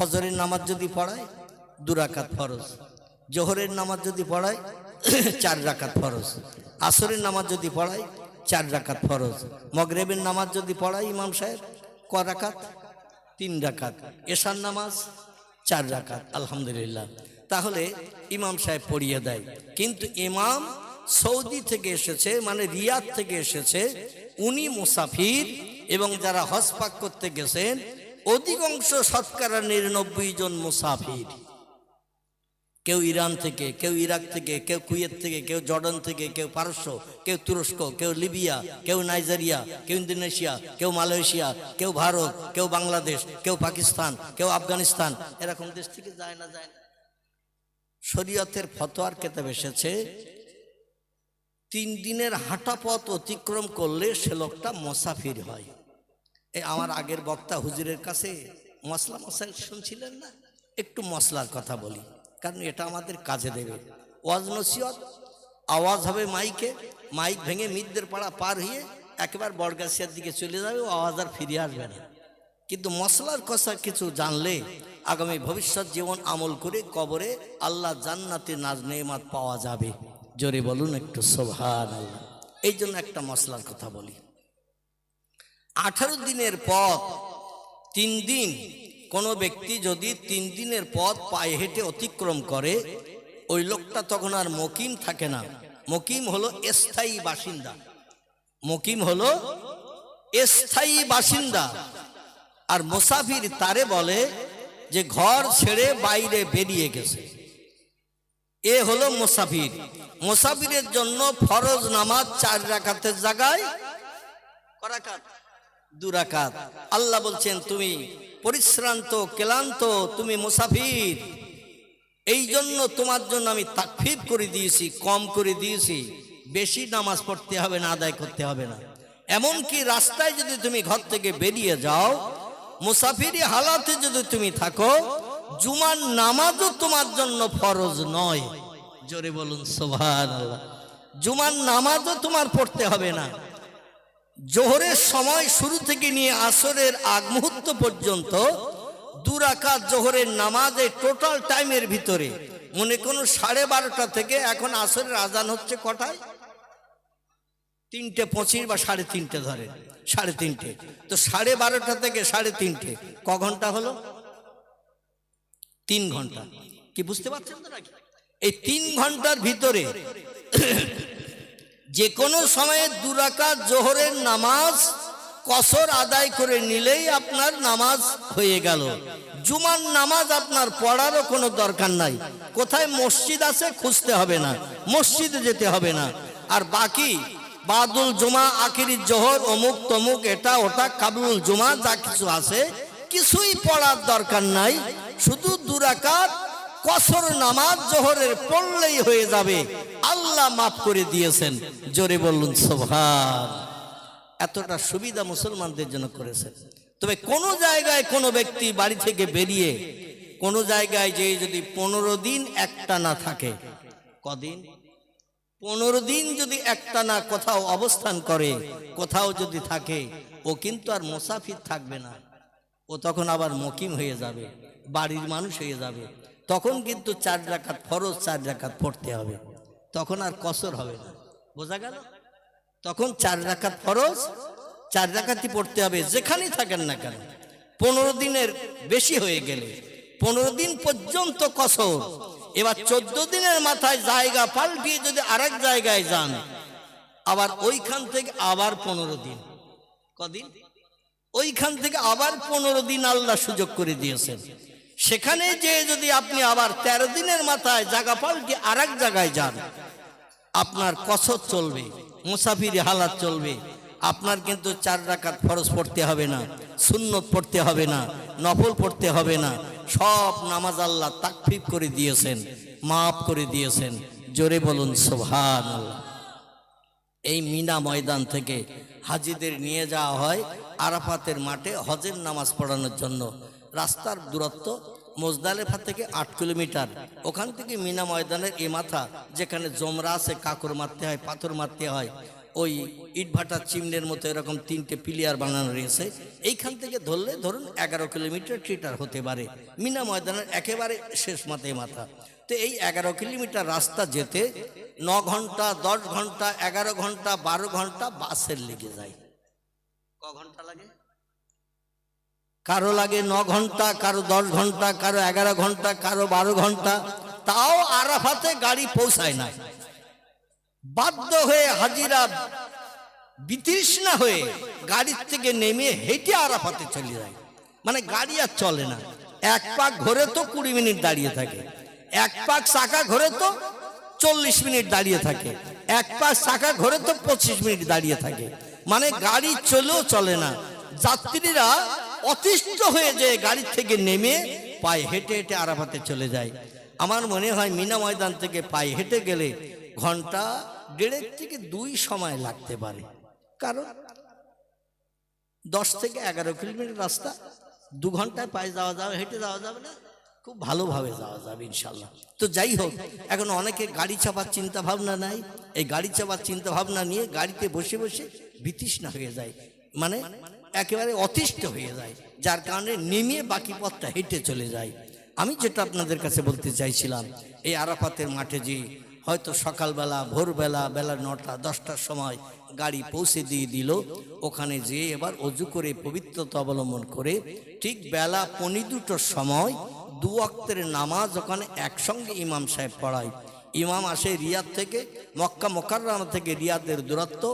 ফজরের নামাজ যদি পড়ায়, দু রাকাত ফরজ। জোহরের নামাজ যদি পড়ায়, চার রাকাত ফরজ। আসরের নামাজ যদি পড়ায়, চার রাকাত ফরজ। মগরেবের নামাজ যদি পড়ায় ইমাম সাহেব, ক রাকাত? তিন রাকাত। এশার নামাজ, চার রাকাত। আলহামদুলিল্লাহ। তাহলে ইমাম সাহেব পড়িয়ে দেয়। কিন্তু ইমাম সৌদি থেকে এসেছে মানে রিয়াদ থেকে এসেছে। উনি মুসাফির এবং যারা হজ পাক করতে গেছেন অধিকাংশ শতকরা নিরানব্বই জন মুসাফির। কেউ ইরান থেকে, কেউ ইরাক থেকে, কেউ কুয়েত থেকে, কেউ জর্ডান থেকে, কেউ পারস্য, কেউ তুরস্ক, কেউ লিবিয়া, কেউ নাইজেরিয়া, কেউ ইন্দোনেশিয়া, কেউ মালয়েশিয়া, কেউ ভারত, কেউ বাংলাদেশ, কেউ পাকিস্তান, কেউ আফগানিস্তান। এরকম দেশ থেকে যায় না যায় না। শরীয়তের ফতোয়ার কেতাব এসেছে, তিন দিনের হাঁটা পথ অতিক্রম করলে সে লোকটা মোসাফির হয়। আমার আগের বক্তা হুজুরের কাছে মশলা মশাই শুনছিলেন না? একটু মশলার কথা বলি, কারণ এটা আমাদের কাজে দেবে। ওয়াজ নসিহত, আওয়াজ হবে মাইকে, মাইক ভেঙে মিদদের পাড়া পার হয়ে একেবারে বড়গাছিয়ার দিকে চলে যাবে আওয়াজ আর ফিরে আসবে না। কিন্তু মশলার কথা কিছু জানলে আগামী ভবিষ্যৎ জীবন আমল করে কবরে আল্লাহ জান্নাতে নাজ নেমাত পাওয়া যাবে। জোরে বলুন একটু সোভান এই জন্য একটা মশলার কথা বলি। আঠারো দিনের পথ, তিন দিন। কোনো ব্যক্তি যদি তিন দিনের পথ পায়ে হেঁটে অতিক্রম করে, ওই লোকটা তখন আর মকিম থাকে না। মকিম হলো স্থায়ী বাসিন্দা। মকিম হলো স্থায়ী বাসিন্দা। আর মোসাফির তারে বলে যে, ঘর ছেড়ে বাইরে বেরিয়ে গেছে। এ হলো মোসাফির। মোসাফিরের জন্য ফরজ নামাজ চার রাকাতের জায়গায় করাকাত দুরাকাত। আল্লাহ বলছেন, তুমি পরিশ্রান্ত, ক্লান্ত, তুমি মুসাফির। এই জন্য তোমার জন্য আমি তাকফির করে দিয়েছি, কম করে দিয়েছি। বেশি নামাজ পড়তে হবে না, আদায় করতে হবে না। এমনকি রাস্তায় যদি তুমি ঘর থেকে বেরিয়ে যাও, মুসাফিরি হালাতে যদি তুমি থাকো, জুমার নামাজও তোমার জন্য ফরজ নয়। জোরে বলুন সোভান জুমার নামাজও তোমার পড়তে হবে না। জোহরের সময় শুরু থেকে নিয়ে আসরের আগ মুহূর্ত পর্যন্ত দুরাকাত জোহরের নামাজে টোটাল টাইমের ভিতরে। মনে কোনো সাড়ে বারোটা থেকে এখন আসরের আজান হচ্ছে কটায়? তিনটে পঁচিশ বা সাড়ে তিনটে ধরে, সাড়ে তিনটে। তো সাড়ে বারোটা থেকে সাড়ে তিনটে, ক ঘণ্টা হলো? তিন ঘণ্টা। কি বুঝতে পারছেন এই তিন ঘণ্টার ভিতরে যে কোনো সময়ে দুরাকাত জোহরের নামাজ কসর আদায় করে নিলেই আপনার নামাজ হয়ে গেল। জুমার নামাজ আপনার পড়ারও কোনো দরকার নাই। কোথায় মসজিদ আছে খুঁজতে হবে না, মসজিদে যেতে হবে না। আর বাকি, বাদুল জুমা, আখিরি জোহর, অমুক তমুক, এটা ওটা, কাবুল জুমা, যা কিছু আছে, কিছুই পড়ার দরকার নাই। শুধু দুরাকাত কসর নামাজ জোহরের পড়লেই হয়ে যাবে। আল্লাহ মাফ করে দিয়েছেন। জোরে বলুন সোভান এতটা সুবিধা মুসলমানদের জন্য করেছেন। তবে কোন জায়গায় কোনো ব্যক্তি বাড়ি থেকে বেরিয়ে, কোন জায়গায় যে যদি পনেরো দিন একটা না থাকে, কদিন? পনেরো দিন যদি একটা না কোথাও অবস্থান করে, কোথাও যদি থাকে, ও কিন্তু আর মোসাফির থাকবে না। ও তখন আবার মকিম হয়ে যাবে, বাড়ির মানুষ হয়ে যাবে। তখন কিন্তু চার রাখাত ফরজ, চার রাখাত পড়তে হবে। তখন আর কসর হবে না। বোঝা গেল? তখন চার রাখাত ফরজ, চার রাখাতই পড়তে হবে। যেখানেই থাকেন না কেন, পনেরো দিনের বেশি হয়ে গেলে, পনেরো দিন পর্যন্ত কসর। এবার চোদ্দ দিনের মাথায় জায়গা পাল্টিয়ে যদি আরেক জায়গায় যান, আবার ওইখান থেকে আবার পনেরো দিন। কদিন? ওইখান থেকে আবার পনেরো দিন আল্লাহ সুযোগ করে দিয়েছেন। সেখানে যে যদি আপনি আবার তেরো দিনের মাথায় জায়গা পাল্টে আর এক জায়গায় যান? আপনার কসর চলবে, মুসাফিরি হালাত চলবে। আপনার কিন্তু চার রাকাত ফরজ পড়তে হবে না, সুন্নত পড়তে হবে না, নফল পড়তে হবে না। সব নামাজ আল্লাহ তাকফিফ করে দিয়েছেন, মাফ করে দিয়েছেন। জোরে বলুন সোভান এই মিনা ময়দান থেকে হাজিদের নিয়ে যাওয়া হয় আরাফাতের মাঠে হজের নামাজ পড়ানোর জন্য। রাস্তার দূরত্ব মোজদালেফা থেকে আট কিলোমিটার। ওখান থেকে মিনা ময়দানের এ মাথা, যেখানে জমরা আছে, কাকর মারতে হয়, পাথর মারতে হয়, ওই ইটভাটার চিমনের মতো এরকম তিনটে পিলিয়ার বানানো রয়েছে। এইখান থেকে ধরলে ধরুন এগারো কিলোমিটার ট্রিটার হতে পারে। মিনা ময়দানের একেবারে শেষ মাথায় মাথা। তো এই এগারো কিলোমিটার রাস্তা যেতে ন ঘণ্টা, দশ ঘণ্টা, এগারো ঘণ্টা, বারো ঘণ্টা বাসের লেগে যায়। ক ঘণ্টা লাগে? কারও লাগে ন ঘণ্টা, কারও দশ ঘণ্টা, কারও এগারো ঘণ্টা, কারও বারো ঘণ্টা, তাও আরাফাতে গাড়ি পৌঁছায় না। বাধ্য হয়ে হাজিরা বিতৃষ্ণা হয়ে গাড়ির থেকে নেমে হেঁটে আরাফাতে চলে যায়। মানে গাড়ি আর চলে না। এক পাক ঘরে তো কুড়ি মিনিট দাঁড়িয়ে থাকে। এক পাক চাকা ঘরে তো চল্লিশ মিনিট দাঁড়িয়ে থাকে। এক পাক চাকা ঘরে তো পঁচিশ মিনিট দাঁড়িয়ে থাকে। মানে গাড়ি চলেও চলে না। যাত্রীরা অতিষ্ঠ হয়ে যে গাড়ি থেকে নেমে পায়ে হেঁটে হেঁটে আরাফাতে চলে যায়। আমার মনে হয় মিনা ময়দান থেকে পায়ে হেঁটে গেলে ঘণ্টা দেড়ের থেকে দুই সময় লাগতে পারে। কারণ দশ থেকে এগারো কিলোমিটার রাস্তা, দু ঘন্টায় পায়ে যাওয়া যাবে, হেঁটে যাওয়া যাবে না, খুব ভালোভাবে যাওয়া যাবে ইনশাল্লাহ তো যাই হোক, এখন অনেকে গাড়ি চাপার চিন্তা ভাবনা নাই। এই গাড়ি চাপার চিন্তা ভাবনা নিয়ে গাড়িতে বসে বসে বিতৃষ্ণা হয়ে যায়। মানে একেবারে অতিষ্ঠ হয়ে যায়, যার কারণে নেমে বাকি পথটা হেঁটে চলে যায়। আমি যেটা আপনাদের কাছে বলতে চাইছিলাম, এই আরাফাতের মাঠে যে হয়তো সকালবেলা, ভোরবেলা, বেলা নটা, দশটার সময় গাড়ি পৌঁছে দিয়ে দিল, ওখানে যেয়ে এবার অজু করে পবিত্রতা অবলম্বন করে ঠিক বেলা পনি দুটোর সময় দু অক্তের নামাজ ওখানে একসঙ্গে ইমাম সাহেব পড়ায়। ইমাম আসে রিয়াদ থেকে, মক্কা মোকাররামা থেকে রিয়াদের দূরত্ব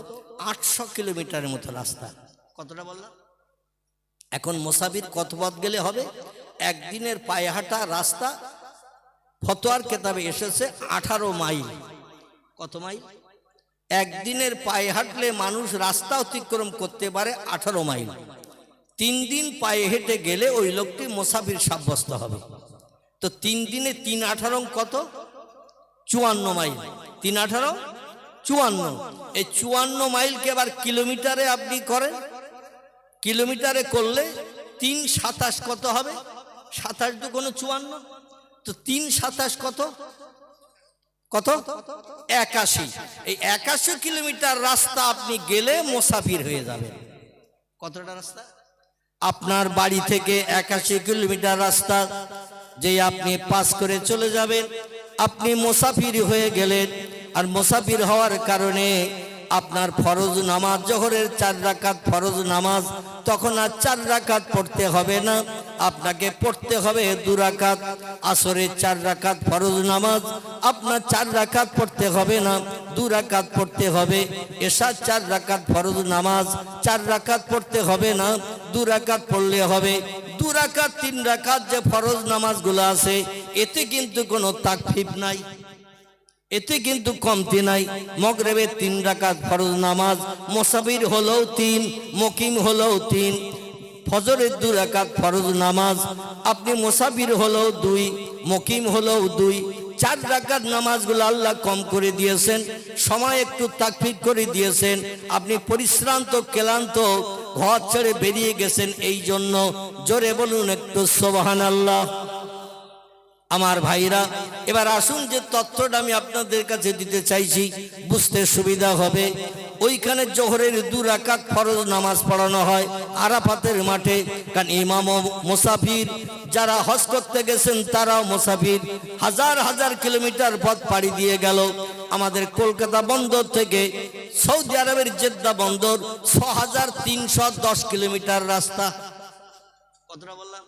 আটশো কিলোমিটারের মতো রাস্তা। কতটা বললাম? এখন মোসাবির কত পথ গেলে হবে? একদিনের পায়ে হাঁটা রাস্তা ফতোয়ার কেতাবে এসেছে আঠারো মাইল। কত মাইল? একদিনের পায়ে হাঁটলে মানুষ রাস্তা অতিক্রম করতে পারে আঠারো মাইল। তিন দিন পায়ে হেঁটে গেলে ওই লোকটি মোসাফির সাব্যস্ত হবে। তো তিন দিনে তিন আঠারো কত? চুয়ান্ন মাইল। তিন আঠারো? চুয়ান্ন। এই চুয়ান্ন মাইলকে আবার কিলোমিটারে আপনি করেন? কিলোমিটারে করলে তিন সাতাশ কত হবে? সাতাশ দু কোনো চুয়ান্ন। তো তিন সাতাশ কত? কত? একাশি। এই একাশি কিলোমিটার রাস্তা আপনি গেলে মোসাফির হয়ে যাবেন। কতটা রাস্তা? আপনার বাড়ি থেকে একাশি কিলোমিটার রাস্তা যে আপনি পাস করে চলে যাবেন। আপনি মোসাফির হয়ে গেলেন। আর মোসাফির হওয়ার কারণে আপনার ফরজ নামাজ, জোহরের চার রাকাত ফরজ নামাজ, তখন আর চার রাকাত পড়তে হবে না। আপনাকে পড়তে হবে দু রাকাত, আসরের চার রাকাত ফরজ নামাজ, আপনার চার রাকাত পড়তে হবে না, দু রাকাত পড়তে হবে। এসার চার রাকাত ফরজ নামাজ, চার রাকাত পড়তে হবে না, দু রাকাত পড়লে হবে। দু রাকাত, তিন রাকাত যে ফরজ নামাজগুলো আছে, এতে কিন্তু কোনো তাকফিফ নাই। এতে কিন্তু কমতি নাই। মগরেবের তিন রাকাত ফরজ নামাজ, মোসাবির হলেও তিন, মকিম হলেও তিন। ফজরের দু রাকাত ফরজ নামাজ, আপনি মোসাবির হলেও দুই, মকিম হলেও দুই। চার রাকাত নামাজগুলো আল্লাহ কম করে দিয়েছেন, সময় একটু তাকফিক করে দিয়েছেন। আপনি পরিশ্রান্ত, ক্লান্ত ঘর ছেড়ে বেরিয়ে গেছেন এই জন্য জোরে বলুন একটু সোবাহান আল্লাহ আমার ভাইরা, এবার আসুন যে তথ্যটা আমি আপনাদের কাছে দিতে চাইছি, বুঝতে সুবিধা হবে। ওইখানে জোহরের দু রাকাত ফরজ নামাজ পড়ানো হয় আরাফাতের মাঠে, কারণ ইমাম মুসাফির যারা হজ করতে গেছেন, তারাও মুসাফির। হাজার হাজার কিলোমিটার পথ পাড়ি দিয়ে গেল। আমাদের কলকাতা বন্দর থেকে সৌদি আরবের জেদ্দা বন্দর ছ হাজার তিনশো দশ কিলোমিটার রাস্তা। কতটা বললাম?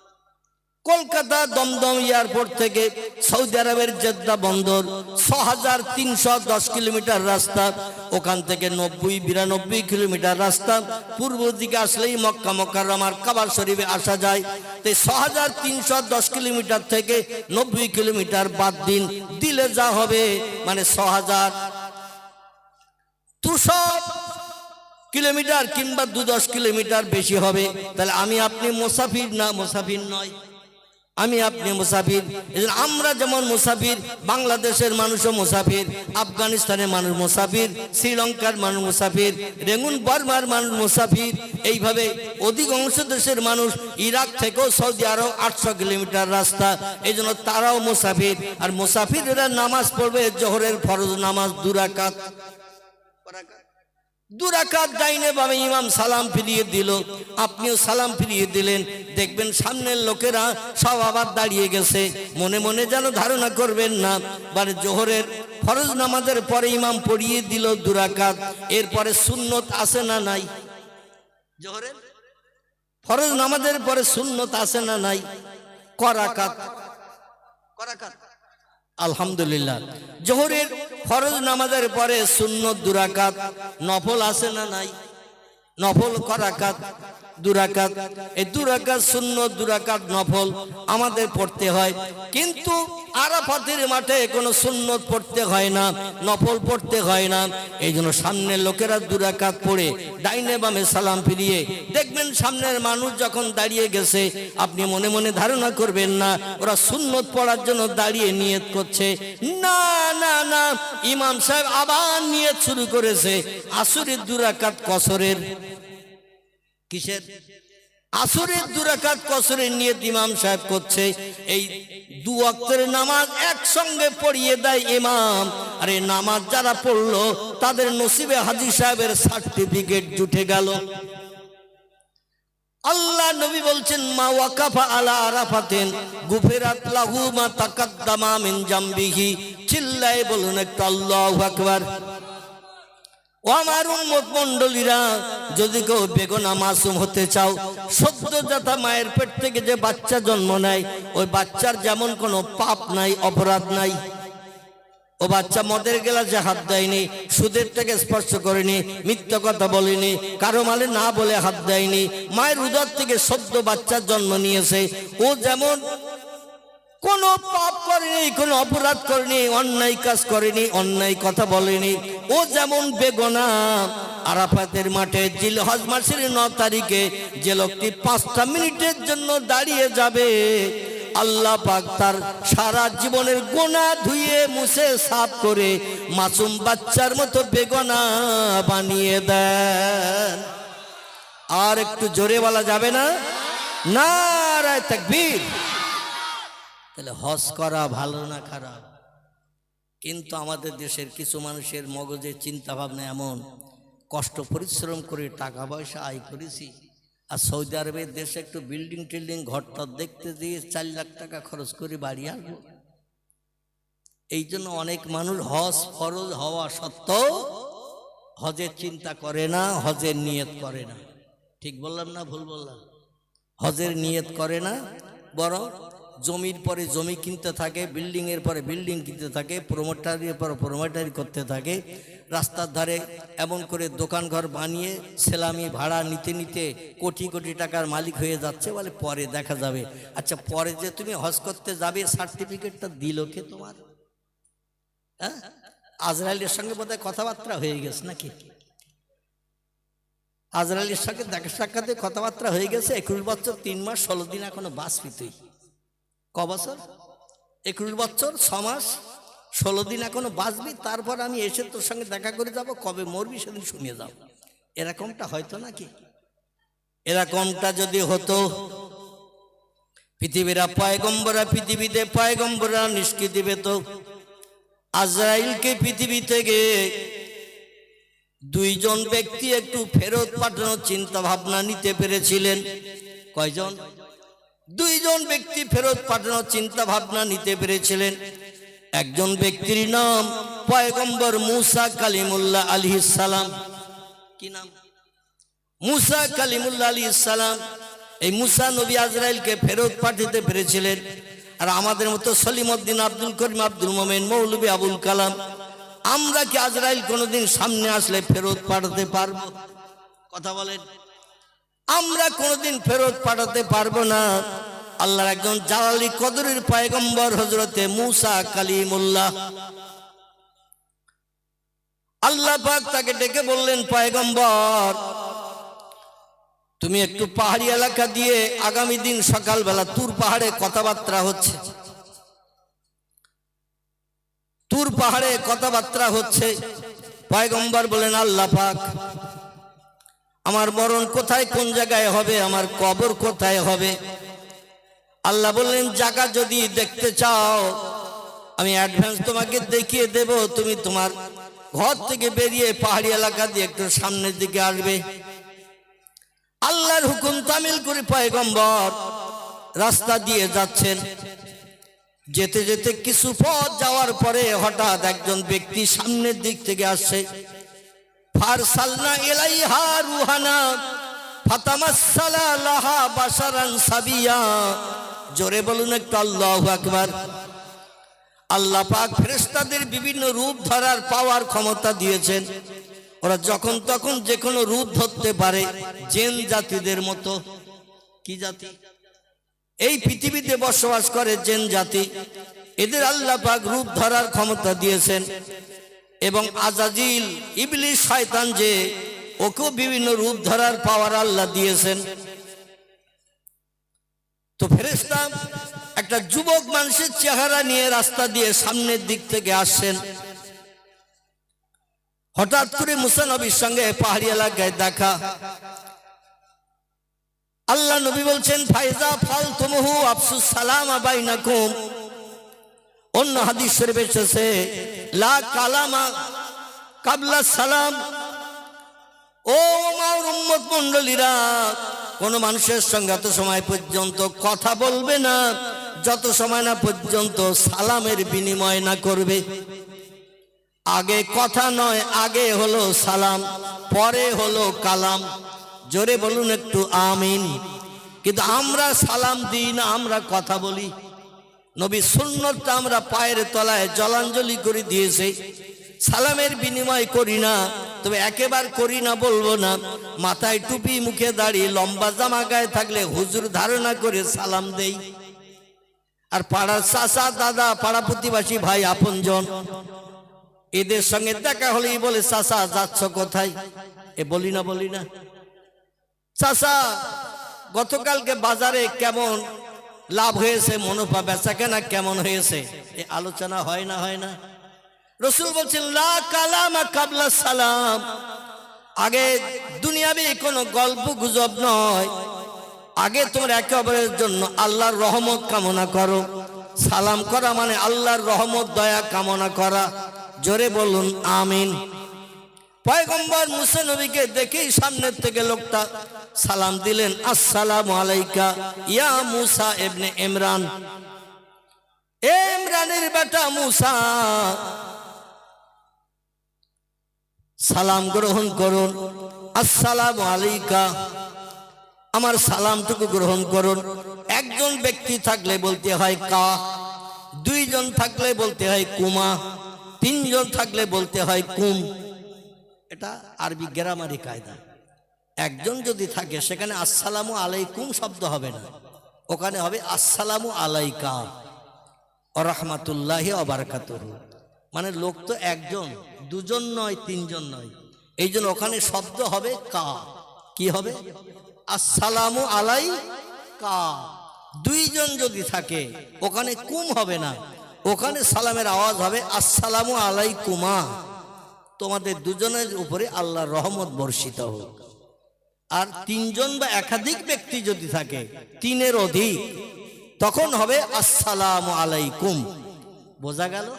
কলকাতা দমদম এয়ারপোর্ট থেকে সৌদি আরবের জেদ্দা বন্দর ছ হাজার তিনশো দশ কিলোমিটার রাস্তা, ওখান থেকে নব্বই, বিরানব্বই কিলোমিটার রাস্তা। পূর্ব দিকে আসলেই মক্কা মক্কার কাবার শরীফে আসা যায়। তো ছ হাজার তিনশো দশ কিলোমিটার থেকে নব্বই কিলোমিটার বাদ দিন, দিলে যা হবে মানে ছ হাজার কিলোমিটার কিংবা দু দশ কিলোমিটার বেশি হবে। তাহলে আমি আপনি মোসাফির না, মোসাফির নয়। আমি আপনি মুসাফির। আমরা যেমন মুসাফির, বাংলাদেশের মানুষও মুসাফির, আফগানিস্তানের মানুষ মুসাফির, শ্রীলঙ্কার মানুষ মুসাফির, রেঙ্গুন বর্মার মানুষ মুসাফির। এইভাবে অধিকাংশ দেশের মানুষ ইরাক থেকেও সৌদি আরব আটশো কিলোমিটার রাস্তা। এই জন্য তারাও মুসাফির। আর মুসাফিরেরা নামাজ পড়বে জোহরের ফরজ নামাজ দুরাকাত। দেখবেন সামনের লোকেরা সব আবার দাঁড়িয়ে গেছে। মনে মনে যেন ধারণা করবেন না। মানে জোহরের ফরজ নামাজের পরে ইমাম পড়িয়ে দিল দুরাকাত এরপরে সুন্নত আছে না নাই? জোহরের ফরজ নামাজের পরে সুন্নত আছে না নাই? করাকাত করাকাত আলহামদুলিল্লাহ। জোহরের ফরজ নামাজের পরে শূন্য দুরাকাত নফল আছে না নাই? নফল করাকাত দুরাকাত। এই দুরাকাত শূন্য দুরাকাত নফল আমাদের পড়তে হয়। কিন্তু আরাফাতের মাঠে কোনো সুন্নত পড়তে হয় না, নফল পড়তে হয় না। এই জন্য সামনের লোকেরা দুরাকাত পড়ে, ডাইনে বামে সালাম ফিরিয়ে। দেখবেন সামনের মানুষ যখন দাঁড়িয়ে গেছে, আপনি মনে মনে ধারণা করবেন না, ওরা সুন্নত পড়ার জন্য দাঁড়িয়ে নিয়ত করছে। না না না, ইমাম সাহেব আবার নিয়ত শুরু করেছে। আসরের দুরাকাত কসরের। কিসের? আসরের দুরাকাত কসরের নিয়ে ইমাম সাহেব করছে, এই দু অক্তের নামাজ একসঙ্গে পড়িয়ে দেয় ইমাম। আর এই নামাজ যারা পড়ল, তাদের নসিবে হাজি সাহেবের সার্টিফিকেট জুটে গেল। আল্লাহ নবী বলছেন, মা ওয়াকাফা আলা আরাফাতেন, গুফেরাত লাহু মা তাকাদ্দামা মিন জামবিহি। চিল্লায় বলুন একটু, আল্লাহু আকবার। আমার উম্মত মন্ডলীরা যদি কেউ বেগনা মাসুম হতে চাও সদ্যজাতা মায়ের পেট থেকে যে বাচ্চা জন্ম নেয়, ওই বাচ্চার যেমন কোনো পাপ নাই, অপরাধ নাই। ও বাচ্চা মদের গেলা গেলাসে হাত দেয়নি, সুদের থেকে স্পর্শ করেনি, মিথ্যা কথা বলেনি, কারও মালে না বলে হাত দেয়নি, মায়ের উদর থেকে সদ্য বাচ্চার জন্ম নিয়েছে। ও যেমন কোনো পাপ করেনি, কোনো অপরাধ করেনি, অন্যায় কাজ করেনি, অন্যায় কথা বলেনি। ও যেমন বেগনা, আরাফাতের মাঠে জিল হজ মাসের ন তারিখে যে লোকটি পাঁচটা মিনিটের জন্য দাঁড়িয়ে যাবে, আল্লাহ পাক তার সারা জীবনের গোনা ধুয়ে, মুছে, সাফ করে মাসুম বাচ্চার মতো বেগনা বানিয়ে দেন। আর একটু জোরে বলা যাবে না? না রায় তাকবীর। তাহলে হজ করা ভালো না খারাপ? কিন্তু আমাদের দেশের কিছু মানুষের মগজের চিন্তা ভাবনা এমন, কষ্ট পরিশ্রম করে টাকা পয়সা আয় করেছি, আর সৌদি আরবের দেশে একটু বিল্ডিং টিল্ডিং ঘরটা দেখতে দিয়ে চার লাখ টাকা খরচ করে বাড়ি আসব। এই জন্য অনেক মানুষ হজ ফরজ হওয়া সত্ত্বেও হজের চিন্তা করে না, হজের নিয়ত করে না। ঠিক বললাম না ভুল বললাম? হজের নিয়ত করে না, বরং জমির পরে জমি কিনতে থাকে বিল্ডিং এর পরে বিল্ডিং কিনতে থাকে প্রমোটারির পর প্রমোটারি করতে থাকে, রাস্তার ধারে এমন করে দোকান ঘর বানিয়ে সেলামি ভাড়া নিতে নিতে কোটি কোটি টাকার মালিক হয়ে যাচ্ছে বলে পরে দেখা যাবে। আচ্ছা পরে যে তুমি হজ করতে যাবে সার্টিফিকেটটা দিল কে তোমার? হ্যাঁ? আজরাইলের সঙ্গে বোধহয় কথাবার্তা হয়ে গেছে নাকি? আজরাইলের সঙ্গে দেখা সাক্ষাতে কথাবার্তা হয়ে গেছে, একুশ বছর, তিন মাস, ষোলো দিন এখনও বাঁচবি তুই ক বছর একুশ বছর, ছ মাস, ষোলো দিন এখনও বাঁচবি, তারপর আমি এসে তোর সঙ্গে দেখা করে যাব, কবে মরবি সেদিন শুনিয়ে যাব এরকমটা হয়তো নাকি? এরকমটা যদি হতো, পৃথিবীরা পয়গম্বরা পৃথিবীতে, পয়গম্বরা নিষ্কৃতি পেত আজরাইলকে পৃথিবী থেকে দুইজন ব্যক্তি একটু ফেরত পাঠানোর চিন্তা ভাবনা নিতে পেরেছিলেন। কয়জন? দুইজন ব্যক্তি ফেরত পাঠানোর চিন্তা ভাবনা নিতে পেরেছিলেন। একজন ব্যক্তির নাম পয়গম্বর মুসা কালিমুল্লাহ আলী সালাম। কি নাম? মুসা কালিমুল্লাহ আলী সালাম। এই মুসা নবী আজরাইলকে ফেরত পাঠাতে পেরেছিলেন। আর আমাদের মতো সলিমউদ্দিন আব্দুল করিম আব্দুল মোমেন, মৌলবী আবুল কালাম, আমরা কি আজরাইল কোনোদিন সামনে আসলে ফেরত পাঠাতে পারব? কথা বলেন। আমরা কোনোদিন ফেরত পাঠাতে পারব না। আল্লাহর একজন জালালি কদরের পায়গম্বর হজরতে মুসা কালিমুল্লাহ। আল্লাহ পাক তাকে ডেকে বললেন, পায়গম্বর, তুমি একটু পাহাড়ি এলাকা দিয়ে আগামী দিন সকালবেলা তুর পাহাড়ে কথাবার্তা হচ্ছে। তুর পাহাড়ে কথাবার্তা হচ্ছে। পায়গম্বর বলেন আল্লাহ পাক আমার মরণ কোথায়, কোন জায়গায় হবে, আমার কবর কোথায় হবে? আল্লাহ বললেন, জায়গা যদি দেখতে চাও, আমি অ্যাডভান্স তোমাকে দেখিয়ে দেব, তুমি তোমার ঘর থেকে বেরিয়ে পাহাড়ি এলাকা দিয়ে একটু সামনের দিকে আসবে। আল্লাহর হুকুম তামিল করে পয়গম্বর রাস্তা দিয়ে যাচ্ছেন। যেতে যেতে কিছু পথ যাওয়ার পরে হঠাৎ একজন ব্যক্তি সামনের দিক থেকে আসছে। ফারসালনা ইলাইহা রুহানা, ফাতামাসসালা লাহা বাশারান সাবিয়া। জোরে বলুন একটু আল্লাহু আকবার। আল্লাহ পাক ফেরেশতাদের বিভিন্ন রূপ ধরার পাওয়ার ক্ষমতা দিয়েছেন। ওরা যখন তখন যে কোনো রূপ ধরতে পারে, জেন জাতিদের মতো। কি জাতি? এই পৃথিবীতে বসবাস করে জেন জাতি। এদের আল্লাহ পাক রূপ ধরার ক্ষমতা দিয়েছেন। এবং আজাজিল ইবলিশ শয়তান যে ওকেও বিভিন্ন রূপ ধরার পাওয়ার আল্লাহ দিয়েছেন। তো ফেরেশতা একটা যুবক মানুষের চেহারা নিয়ে রাস্তা দিয়ে সামনের দিক থেকে আসছেন। হঠাৎ করে মুসা নবীর সঙ্গে পাহাড়ি এলাকায় দেখা। আল্লাহ নবী বলছেন, ফাইজা ফাল তুমহু আফসুস সালাম আবাইনাকুম অন্য হাদিস শরীফে এসেছে লা কালামা সালাম। ও মণ্ডলীরা, কোন মানুষের সঙ্গে এত সময় পর্যন্ত কথা বলবে না, যত সময় না পর্যন্ত সালামের বিনিময় না করবে। আগে কথা নয়, আগে হলো সালাম, পরে হলো কালাম। জোরে বলুন একটু, আমিন। কিন্তু আমরা সালাম দিই না, আমরা কথা বলি। নবী সুন্নতটা আমরা পায়ের তলায় জলাঞ্জলি করে দিয়েছে। সালামের বিনিময় করি না, তবে একেবার করি না বলব না। মাথায় টুপি, মুখে দাঁড়িয়ে লম্বা জামা গায়ে থাকলে হুজুর ধারণা করে সালাম দেই। আর পাড়ার চাচা, দাদা, পাড়া প্রতিবাসী ভাই, আপনজন, এদের সঙ্গে দেখা হলেই বলে, চাচা, যাচ্ছ কোথায়? এ বলি না বলি না। চাচা, গতকালকে বাজারে কেমন? লাভ হয়েছে মনোপা বেচা কেনা, কেমন হয়েছে? এ আলোচনা হয় না হয় না। রসুল বলছেন কালামা কাবলা সালাম। আগে দুনিয়াবি কোনো গল্প গুজব নয়। আগে তোমরা একে অপরের জন্য আল্লাহর রহমত কামনা করো। সালাম করা মানে আল্লাহর রহমত, দয়া কামনা করা। জোরে বলুন, আমিন। পয়গম্বর মুসা নবীকে সামনের থেকে লোকটা সালাম দিলেন, আসসালামু আলাইকা ইয়া মুসা এবনে ইমরান। ইমরানের বেটা মুসা, সালাম গ্রহণ করুন। আসসালামু আলাইকা, আমার সালামটুকু গ্রহণ করুন। একজন ব্যক্তি থাকলে বলতে হয় কা, দুইজন থাকলে বলতে হয় কুমা, তিনজন থাকলে বলতে হয় কুম। এটা আরবি গ্রামারি কায়দা। একজন যদি থাকে, সেখানে আসসালামু আলাইকুম শব্দ হবে না। ওখানে হবে আসসালামু আলাইকা রহমাতুল্লাহ অবারকাতুহ মানে লোক তো একজন, দুজন নয়, তিনজন নয়। এই জন্য ওখানে শব্দ হবে কা। কি হবে? আসসালামু আলাই কা দুইজন যদি থাকে, ওখানে কুম হবে না। ওখানে সালামের আওয়াজ হবে আসসালামু আলাইকুমা। তোমাদের দুজনের উপরে আল্লাহর রহমত বর্ষিত হোক। আর তিনজন বা একাধিক ব্যক্তি যদি থাকে, তিনের অধিক, তখন হবে আসসালাম আলাইকুম। বোঝা গেল?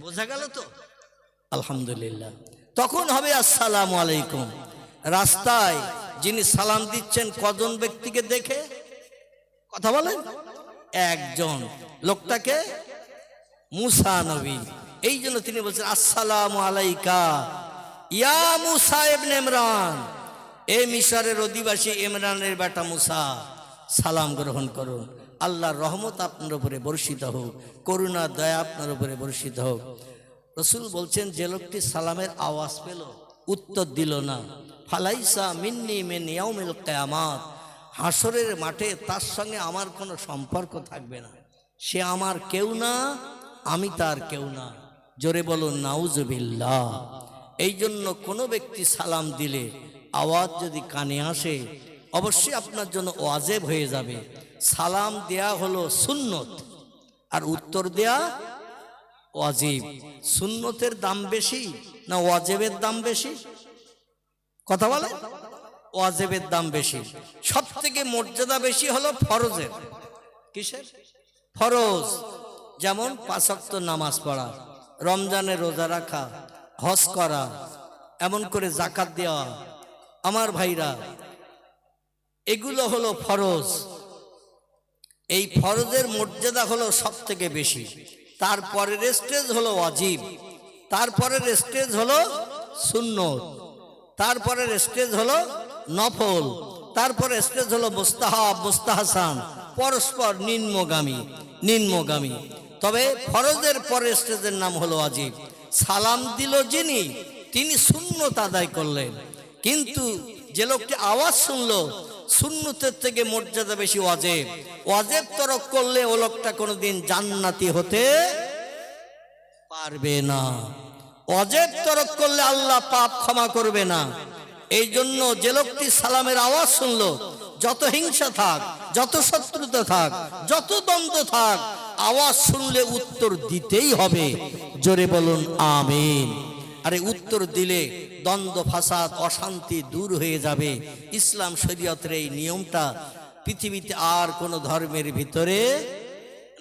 বোঝা গেল তো? আলহামদুলিল্লাহ। তখন হবে আসসালামু আলাইকুম। রাস্তায় যিনি সালাম দিচ্ছেন, কজন ব্যক্তিকে দেখে? কথা বলেন? একজন। লোকটাকে মুসা নবী। এই জন্য তিনি বলছেন, আসসালাম আলাইকা, ইয়া মুসা ইবনে ইমরান। এ মিশরের অধিবাসী ইমরানের বেটা মুসা, সালাম গ্রহণ করুন। আল্লাহর রহমত আপনার উপরে বর্ষিত হোক করুণা দয়া আপনার উপরে বর্ষিত হোক। রসুল বলছেন, যে লোকটি সালামের আওয়াজ পেল, উত্তর দিল না। ফালাইসা মিন্নি মিন ইয়াউমিল কিয়ামাত। হাসরের মাঠে তার সঙ্গে আমার কোনো সম্পর্ক থাকবে না। সে আমার কেউ না, আমি তার কেউ না। জোরে বলুন, নাউজবিল্লাহ। এই জন্য কোনো ব্যক্তি সালাম দিলে আওয়াজ যদি কানে আসে, অবশ্যই আপনার জন্য ওয়াজেব হয়ে যাবে। সালাম দেয়া হলো সুন্নত, আর উত্তর দেয়া ওয়াজিব। সুন্নতের দাম বেশি না ওয়াজেবের দাম বেশি? কথা বলে? ওয়াজেবের দাম বেশি। সব থেকে মর্যাদা বেশি হলো ফরজের। কিসের? ফরজ। যেমন পাঁচক্ত নামাজ পড়া। রমজানে রোজা রাখা, হজ করা, এমন করে জাকাত দেওয়া। আমার ভাইরা, এগুলো হলো ফরজ। এই ফরজের মর্যাদা হলো সব থেকে বেশি। তারপরের স্টেজ হলো অজীব তারপরের স্টেজ হলো শূন্য তারপরের স্টেজ হলো নফল। তারপরে স্টেজ হলো মুস্তাহাব, মুস্তাহাসান। পরস্পর নিম্নগামী নিম্নগামী। তবে ফরজের পরের স্টেজের নাম হলো অজীব সালাম দিল যিনি, তিনি সুন্নত আদায় করলেন। কিন্তু যে লোকটি আওয়াজ শুনলো, সুন্নতের থেকে মর্যাদা বেশি অজেব অজেব তরক করলে ও লোকটা কোনোদিন জান্নাতি হতে পারবে না। অজেব তরক করলে আল্লাহ পাপ ক্ষমা করবে না। এই জন্য যে লোকটি সালামের আওয়াজ শুনলো, যত হিংসা থাক, যত শত্রুতা থাক, যত দ্বন্দ্ব থাক আওয়াজ শুনলে উত্তর দিতেই হবে। জোরে বলুন, আমিন। আরে উত্তর দিলে দ্বন্দ্ব, ফাসাদ, অশান্তি দূর হয়ে যাবে। ইসলাম শরীয়তের এই নিয়মটা পৃথিবীতে আর কোনো ধর্মের ভিতরে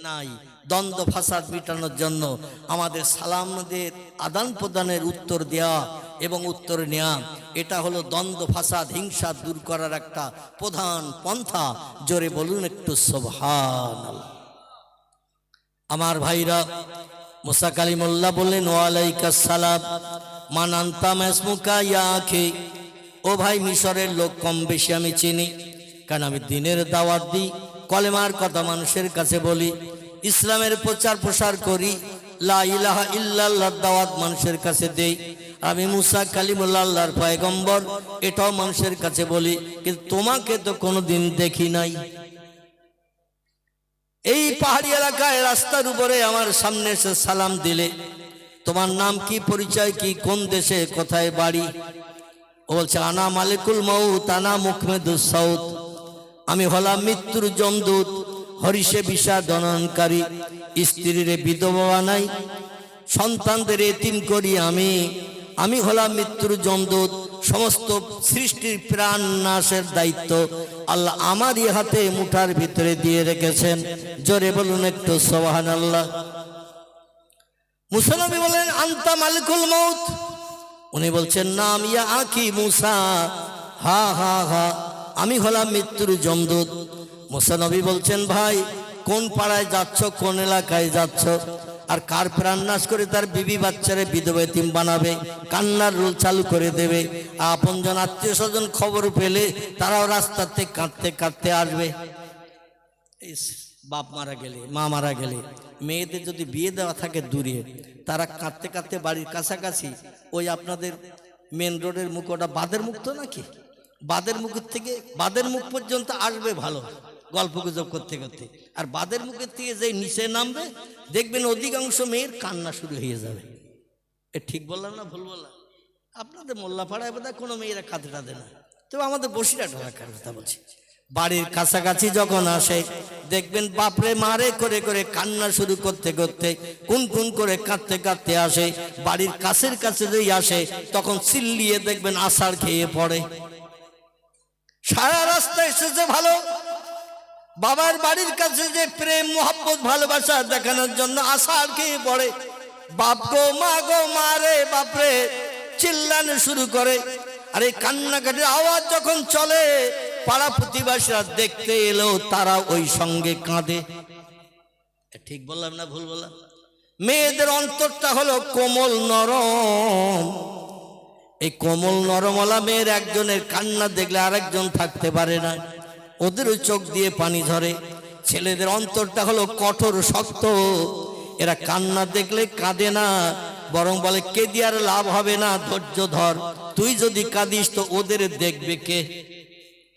নাই। দ্বন্দ্ব, ফাসাদ মেটানোর জন্য আমাদের সালামদের আদান প্রদানের উত্তর দেওয়া এবং উত্তর নেওয়া এটা হলো দ্বন্দ্ব, ফাসাদ, হিংসা দূর করার একটা প্রধান পন্থা। জোরে বলুন একটু সোভান আমার ভাইরা, মুসা কালিমুল্লাহ বললেন ওয়ালাইকাস সালাম। মানান্তা মেসমুকা ইয়াখে ও ভাই, মিশরের লোক কম বেশি আমি চিনি। কারণ আমি দিনের দাওয়াত দিই, কলেমার কথা মানুষের কাছে বলি। ইসলামের প্রচার প্রসার করি, লা ইলাহা ইল্লাল্লাহর দাওয়াত মানুষের কাছে দেই। আমি মুসা আল্লাহর পয়গম্বর, এটাও মানুষের কাছে বলি। কিন্তু তোমাকে তো কোনো দিন দেখি নাই। এই পাহাড়ি এলাকায় রাস্তার উপরে আমার সামনে এসে সালাম দিলে, তোমার নাম কি, পরিচয় কি, কোন দেশে, কোথায় বাড়ি? ও বলছে, আনা মালিকুল মৌত আনা মুখমেদুস সৌদ আমি হলাম মৃত্যুর জমদূত, হরিষে বিষা দননকারী, স্ত্রীরে বিধবা নাই সন্তানদের এতিম করি আমি। আমি হলাম মৃত্যুর জমদূত, সমস্ত সৃষ্টির প্রাণ নাশের দায়িত্ব। আল্লাহ আমারই হাতে মুঠার ভিতরে দিয়ে রেখেছেন। জোরে বলুন একটু সোহান আল্লাহ মুসলমি বলেন, আন্তা মালিকুল মৌত উনি বলছেন, নাম ইয়া আখি মুসা। হা হা হা। আমি হলাম মৃত্যুর জমদূত। মুসানবী বলছেন, ভাই, কোন পাড়ায় যাচ্ছ, কোন এলাকায় যাচ্ছ? আর কার প্রাণ নাশ করে তার বিবি বাচ্চারে বিধবা এতিম বানাবে? কান্নার রোল চালু করে দেবে। আপনজন আত্মীয় স্বজন খবর পেলে তারাও রাস্তাতে কাঁদতে কাঁদতে আসবে। বাপ মারা গেলে, মা মারা গেলে। মেয়েদের যদি বিয়ে দেওয়া থাকে দূরে, তারা কাঁদতে কাঁদতে বাড়ির কাছাকাছি, ওই আপনাদের মেন রোডের মুখ, ওটা বাদের মুখ তো নাকি? বাদের মুখের থেকে বাদের মুখ পর্যন্ত আসবে ভালো। গল্প গুজব করতে করতে। আর বাদের মুখের থেকে যে নিচে নামবে, দেখবেন অধিকাংশ মেয়ের কান্না শুরু হয়ে যাবে। এ ঠিক বললাম না ভুল বললাম? আপনাদের মোল্লাপাড়ায় বোধহয় কোনো মেয়েরা কাঁদে টাদে না। তবে আমাদের বসিরহাট এলাকার কথা বলছি। বাড়ির কাছাকাছি যখন আসে, দেখবেন বাপরে মারে করে করে কান্না শুরু করতে করতে কোন কোন করে কাঁদতে কাঁদতে আসে। বাড়ির কাছের কাছে যদি আসে, তখন চিল্লিয়ে দেখবেন আষাঢ় খেয়ে পড়ে। সারা রাস্তা এসেছে ভালো। বাবার বাড়ির কাছে যে প্রেম মোহাম্মত ভালোবাসা দেখানোর জন্য আষাঢ় খেয়ে পড়ে। বাপ গো, মা গো মারে বাপরে, চিল্লানো শুরু করে। আর এই কান্নাকাটির আওয়াজ যখন চলে, পাড়া প্রতিবাসীরা দেখতে এলো, তারা ওই সঙ্গে কাঁদে। ঠিক বললাম না ভুল বললাম? মেয়েদের অন্তরটা হলো কোমল নরম। এই কোমল নরমলা মেয়ের একজনের কান্না দেখলে আরেকজন থাকতে পারে না। ওদেরও চোখ দিয়ে পানি ঝরে। ছেলেদের অন্তরটা হলো কঠোর শক্ত। এরা কান্না দেখলে কাঁদে না, বরং বলে, কে আর লাভ হবে না? ধৈর্য ধর। তুই যদি কাঁদিস তো ওদের দেখবে কে?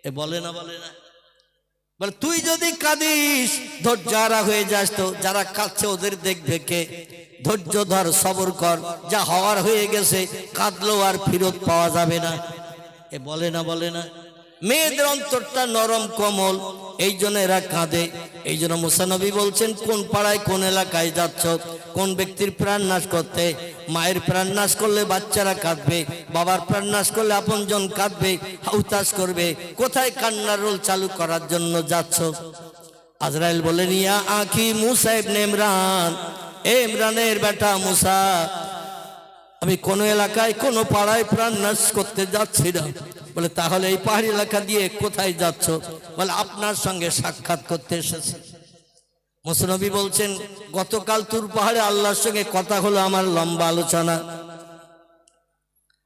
এ বলে না বলে না। বলে, তুই যদি কাঁদিস, ধৈর্য হারা হয়ে যাস তো। যারা কাঁদছে ওদের দেখবে কে? ধৈর্য ধর, সবর কর। যা হওয়ার হয়ে গেছে, কাঁদলেও আর ফিরত পাওয়া যাবে না। এ বলে না বলে না। মেয়েদের অন্তরটা নরম, কোমল, এই জন্য এরা কাঁদে। এই জন্য মুসানবী বলছেন, কোন পাড়ায়, কোন এলাকায় যাচ্ছ? কোন ব্যক্তির প্রাণ নাশ করতে? মায়ের প্রাণ নাশ করলে বাচ্চারা কাঁদবে, বাবার প্রাণ নাশ করলে আপনজন কাঁদবে হাউতাস করবে। কোথায় কান্নার রোল চালু করার জন্য যাচ্ছ? আজরাইল বলেন ইয়া আখি মুসা ইবনে ইমরান, এ ইমরানের বেটা মুসা, আমি কোনো এলাকায়, কোনো পাড়ায় প্রাণ নাশ করতে যাচ্ছি না। বলে, তাহলে এই পাহাড়ি এলাকা দিয়ে কোথায় যাচ্ছ? বলে, আপনার সঙ্গে সাক্ষাৎ করতে এসেছি। মোসনবী বলছেন, গতকাল তুর পাহাড়ে আল্লাহর সঙ্গে কথা হলো আমার লম্বা আলোচনা।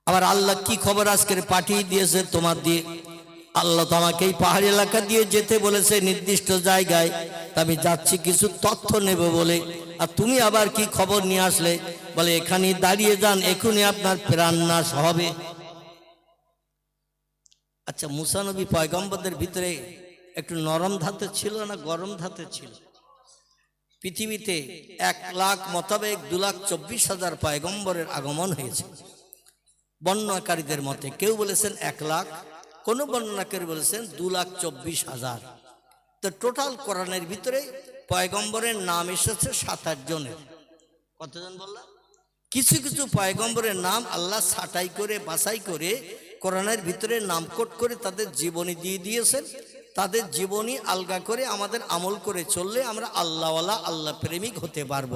আবার আল্লাহ কি খবর আজকে পাঠিয়ে দিয়েছে তোমার দিয়ে? আল্লাহ তো আমাকে এই পাহাড়ি এলাকা দিয়ে যেতে বলেছে নির্দিষ্ট জায়গায়। তা আমি যাচ্ছি, কিছু তথ্য নেব বলে। আর তুমি আবার কি খবর নিয়ে আসলে? বলে এখানে দাঁড়িয়ে যান, এখনই আপনার প্রাণ নাশ হবে। আচ্ছা মুসানবী পয়গম্বরদের ভিতরে একটু নরম ধাতে ছিল না গরম ধাতে ছিল? পৃথিবীতে এক লাখ মোতাবেক দু লাখ চব্বিশ হাজার পয়গম্বরের আগমন হয়েছে। বর্ণনাকারীদের মতে কেউ বলেছেন এক লাখ, কোন বর্ণনাকারী বলেছেন দু লাখ চব্বিশ হাজার। তো টোটাল কোরআনের ভিতরে পয়গম্বরের নাম এসেছে সাত, আট জনের। কতজন বললাম? কিছু কিছু পয়গম্বরের নাম আল্লাহ ছাটাই করে, বাছাই করে কোরআনের ভিতরে নামকোট করে তাদের জীবনী দিয়ে দিয়েছেন। তাদের জীবনী আলগা করে আমাদের আমল করে চললে আমরা আল্লাহওয়ালা, আল্লাহ প্রেমিক হতে পারব।